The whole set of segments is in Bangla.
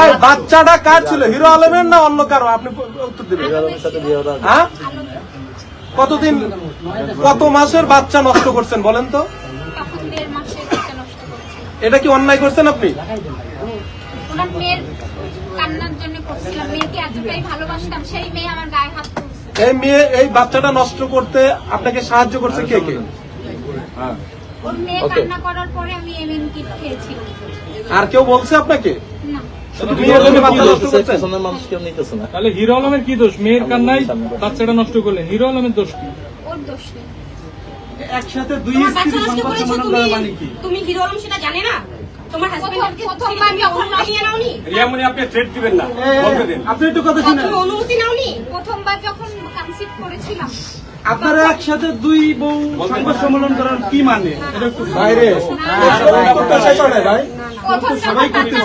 এই, বাচ্চাটা কার ছিল? হিরো আলমের না অন্য কারও? আপনি উত্তর দেবেন। হ্যাঁ? কতদিন কত মাসের বাচ্চা নষ্ট করছেন বলেন তো? এটা কি অন্যায় করছেন আপনি? ওনার মেয়ের কান্নার জন্য করছিলাম। মেয়েকে এতটাই ভালোবাসতাম সেই মেয়ে আমার গায়ে হাত তুলছে। এই মেয়ে এই বাচ্চাটা নষ্ট করতে আপনাকে সাহায্য করছে কে কে? ওর মেয়ে কান্না করার পরে আমি এমএন কিট খেয়েছিলাম। আর কেউ বলছে আপনাকে? তাহলে হিরো আলমের কি দোষ? মেয়ের কান্নাই বাচ্চাটা নষ্ট করলেন হিরো আলমের দোষ কি? ওর দোষ নেই। একসাথে দুই করেছ তুমি? তুমি হিরো আলম সেটা জানে না? তোমার হাজবেন্ড প্রথমবার আমি অনুমতি নাওনি? রিয়ামনি আপনি থ্রেট দিবেন না। বলতে দিন। আপনি একটু কথা শুনেন। তুমি অনুমতি নাওনি? প্রথমবার যখন কনসিভ করেছিলাম। আপনারা একসাথে দুই বউ সংবাদ সম্মেলন করার কি মানে? এটা একটু বাইরে হয়। ভাই। বাচ্চা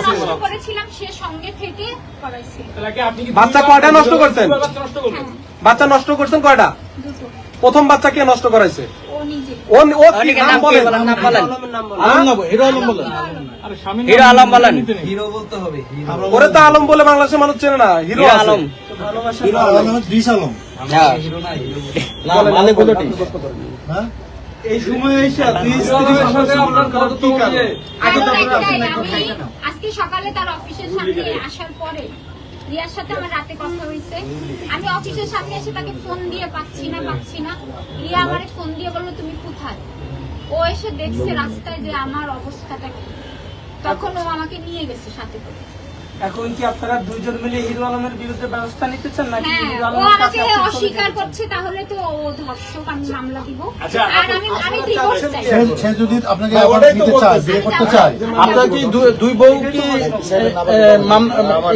নষ্ট করেছিলাম সে সঙ্গে থেকে করাইছিল তাহলে কি আপনি কি বাচ্চা কয়টা নষ্ট করছেন? বাচ্চা নষ্ট করলেন বাচ্চা নষ্ট করছেন কয়টা? প্রথম বাচ্চা কে নষ্ট করাইছে? ও নিজে। ও ও কি নাম বলেন। আলম না হিরো আলম বলেন। হিরো আলম বলেন। নিতে নেই। ওরে তো আলম বলে বাংলাদেশের মানুষ চেনে না। Hero hero Alam. হ্যাঁ। না মানে বলো ঠিক। এই সময় এসে দুই স্ত্রী সংবাদ সম্মেলন করার কি কারণ? আগে তো আপনারা আসেন না। আজকে সকালে তার অফিসের সামনে আসার পরে রিয়ার সাথে আমার রাতে কথা হয়েছে। আমি অফিসের সামনে এসে তাকে ফোন দিয়ে পাচ্ছি না পাচ্ছি না। রিয়া আমারে ফোন দিয়ে বলল তুমি কোথায়? ও এসে দেখছে রাস্তায় যে আমার অবস্থাটা কি। তখন ও আমাকে নিয়ে গেছে সাথে করে। এখন কি আপনারা দুইজন মিলে হিরো আলমের বিরুদ্ধে ব্যবস্থা নিতেছেন নাকি হ্যাঁ হিরো আমাকে আপনি ছবি অস্বীকার? করছে তাহলে তো ও ধর্ষক আমি মামলা দিব। আচ্ছা, আর আমি আমি ডিভোর্স চাই। সে- যদি আপনাকে হ্যাঁ, আবার নিতে চায় বিয়ে করতে চায় আপনার কি দুই বউ কি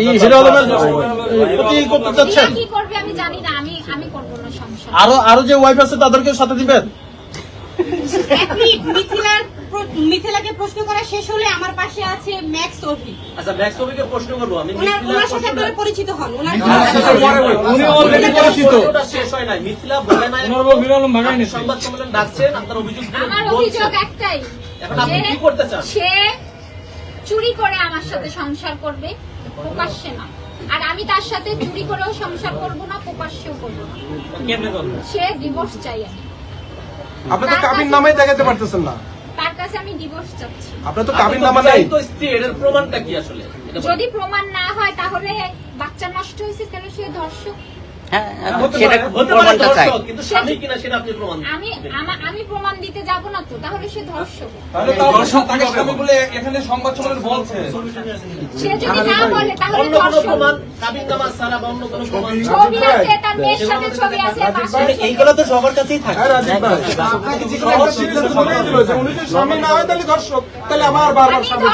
এই হিরো আলমের প্রতি করতে চাচ্ছেন? কি করবে আমি জানি না আমি আমি করব না সংসার। আরও আরও যে ওয়াইফ আছে তাদেরকে সাথে দিবেন? এক মিনিট মিথিলার মিথিলাকে প্রশ্ন করা শেষ হলে আমার পাশে আছে ম্যাক্স অভি। আচ্ছা ম্যাক্স কবিকে প্রশ্ন করব আমি ওনার সাথে আপনারা পরিচিত হন ওনার উনি অলরেডি পরিচিত। শেষ হয় নাই। মিথিলা বলে নাই। ওনার হিরো ভাগাই সংবাদ সম্মেলন ডাকছেন আপনার অভিযোগ আমার অভিযোগ একটাই এখন আপনি কি করতে চান? সে চুরি করে আমার সাথে সংসার করবে প্রকাশ্যে না। আর আমি তার সাথে চুরি করেও সংসার করব না প্রকাশ্যেও করব না। সে ডিভোর্স চাই আমি। আপনি তো কাবিন নামাই দেখাতে পারতেছেন না। কাছে আমি ডিভোর্স চাচ্ছি। আপনার তো কাবিন নামা নাই। তো স্ত্রী এর প্রমাণটা কি আসলে? যদি প্রমাণ না হয় তাহলে বাচ্চা নষ্ট হয়েছে কেন সে ধর্ষক। সেটা পারে- হতে পারে প্রমাণটা চাই। কিন্তু স্বামী কিনা সেটা আপনি প্রমাণ আমি আমা- আমি প্রমাণ দিতে যাব না তো তাহলে সে ধর্ষক। এখানে সংবাদ সম্মেলন বলছে। সে যদি না বলে তাহলে অন্য ধর্ষক। প্রমাণ কাবিন নামা ছাড়া বা অন্য কোনো প্রমাণ ছবি আছে তার মেয়ের সাথে ছবি আছে এইগুলো তো সবার কাছেই থাকে। হ্যাঁ রাজীব ভাই। আপনাকে যে কোনো সিদ্ধান্ত দিল যে উনি যদি স্বামী না হয় তাহলে ধর্ষক। তাহলে আবার বারবার স্বামী